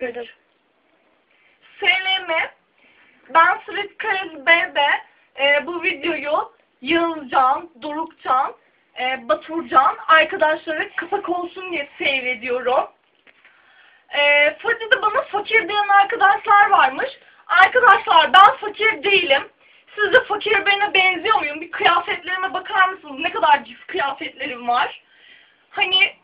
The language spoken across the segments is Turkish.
Dedim. SLM ben Sırit Karız B'de e, bu videoyu Yağızcan, Dorukcan, e, Baturcan arkadaşları kısak olsun diye seyrediyorum. E, Fatih'te bana fakir diyen arkadaşlar varmış. Arkadaşlar ben fakir değilim. Siz de fakir birine benziyor muyum? Bir kıyafetlerime bakar mısınız? Ne kadar cif kıyafetlerim var. Hani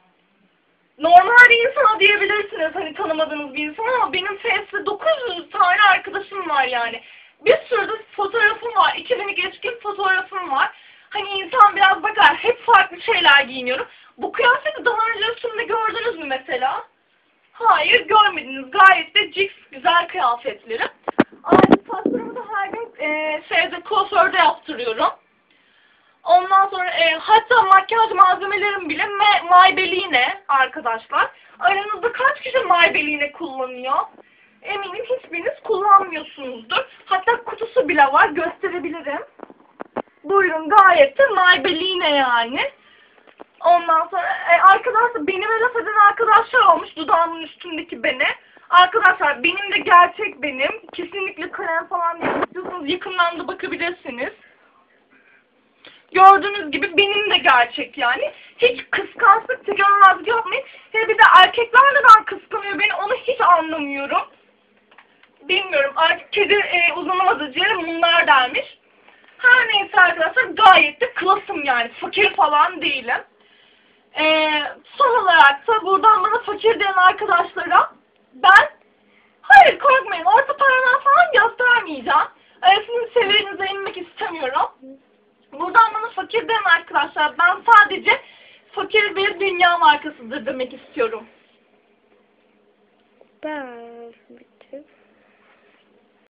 normal bir insana diyebilirsiniz hani tanımadığınız bir insan ama benim Face'de 900 tane arkadaşım var yani. Bir sürü de fotoğrafım var. 2000'i geçkin fotoğrafım var. Hani insan biraz bakar. Hep farklı şeyler giyiniyorum. Bu kıyafeti daha önce üstümde gördünüz mü mesela? Hayır görmediniz. Gayet de cix güzel kıyafetlerim. Ayrıca saçlarımı da her gün e, şeyde kuaförde yaptırıyorum. Ondan sonra e, hatta makyaj malzemelerim bile Maybelline arkadaşlar. Aranızda kaç kişi Maybelline kullanıyor? Eminim hiçbiriniz kullanmıyorsunuzdur. Hatta kutusu bile var gösterebilirim. Buyurun gayet de Maybelline yani. Ondan sonra e, arkadaşlar beni böyle laf eden arkadaşlar olmuş dudağımın üstündeki beni. Arkadaşlar benim de gerçek benim. Kesinlikle krem falan değil. İstiyorsanız yakından da bakabilirsiniz. Gördüğünüz gibi benim de gerçek yani. Hiç kıskançlık, tecavüz yapmayın. Hele bir de erkekler neden kıskanıyor beni onu hiç anlamıyorum. Bilmiyorum artık kedi e, uzanamadığı yere bunlar dermiş. Her neyse arkadaşlar gayet de klasım yani. Fakir falan değilim. Ee, son olarak da buradan bana fakir diyen arkadaşlara ben hayır korkmayın orta parmağı falan Buradan bana fakir diyen arkadaşlar ben sadece fakir bir dünya markasıdır demek istiyorum. Ben